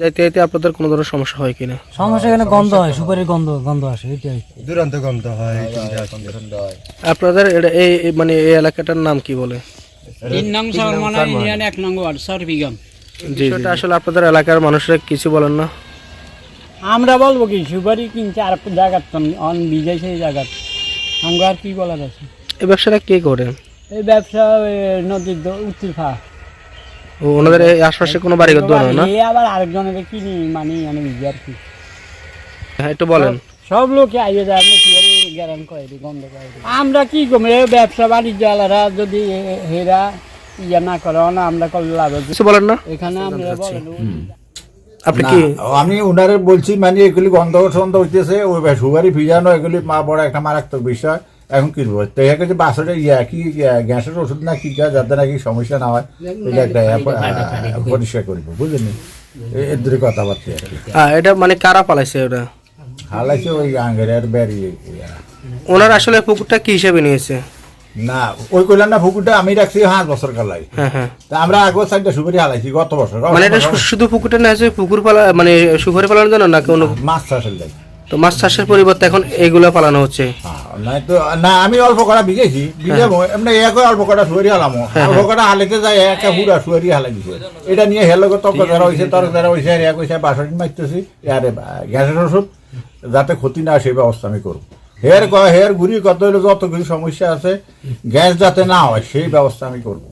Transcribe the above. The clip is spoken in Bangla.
যাইতে যাইতে আপনাদের কোনো ধরনের সমস্যা হয় কিনা? সমস্যা এখানে গন্ধ হয় সুপারির গন্ধ গন্ধ আসে এটাই দুরন্ত গন্ধ হয় আপনাদের এটা এই মানে এই এলাকাটার নাম কি বলে? তিন নং সরমানা ইউনিয়ন এক নং ওয়ার্ড সরবিগম। জি আসলে আপনাদের এলাকার মানুষরা কিছু বলেন না? আমরা বলব কি সুপারি কিনছে আর জায়গার তো অন বিজয় সেই জায়গার। আমরা আর কি বলার আছে? এই ব্যবসাটা কে করে? এই ব্যবসা নদীর দ- উত্তর ফা ও, ওনাদের এই আশপাশে কোনো বাড়িঘর দোয়া না? এই আবার আরেকজনের কিনি মানে আমি আর কি। হ্যাঁ একটু বলেন। সব লোকে আইয়ে যায় আমরা সুপারি গ্যারান করে গন্ধ করে আমরা কি এই ব্যবসা বাণিজ্য আলাদা যদি হেরা ইয়া না করে না আমরা করলে লাভ কিছু বলেন না। এখানে আমরা বলেন। আপনি কি? আমি উনারে বলছি মানে এগুলি গন্ধ সন্ধ হইতেছে ওই সুগারি ভিজানো এগুলি মা বড় একটা মারাত্মক বিষয়। এখন কিনবো তো এখানে যে বাসরে ইয়া কি গ্যাসের ওষুধ না কি যা- যাতে নাকি সমস্যা না হয় এটা একটা পরিষ্কার করব বুঝলেন এর দূরে কথাবার্তা এটা মানে কারা পালাইছে ওটা? হালাইছে ওই আঙ্গের বেরিয়ে। ওনার আসলে পুকুরটা কি হিসেবে নিয়েছে? না ওই কইলাম না পুকুরটা আমি রাখছি পাঁচ বছর কালাই। হ্যাঁ হ্যাঁ। তা আমরা আগেও সাইডটা সুপারি হালাইছি গত বছর মানে এটা শু- শুধু পুকুরটা না আছে পুকুর পালা মানে সুপারি পালানোর জন্য না কোনো মাছ চাষের তো মাছ চাষের পরিবর্তে এখন এইগুলো পালানো হচ্ছে? নাই তো না আমি অল্প কটা বিজেছি বিজাবো এমনি এক অল্প কটা সুয়ারি হালামো অল্প কটা হালাইতে যায় একা হুড়া সুয়ারি হালাই দিছে এটা নিয়ে হেলো তক যারা হয়েছে তর যারা হয়েছে আর এক হয়েছে বাসন মারতেছি আরে গ্যাসের ওষুধ যাতে ক্ষতি না হয় সেই ব্যবস্থা আমি করব হেয়ার ক হেয়ার ঘুরি কত হলো যত কিছু সমস্যা আছে। গ্যাস যাতে না হয় সেই ব্যবস্থা আমি করব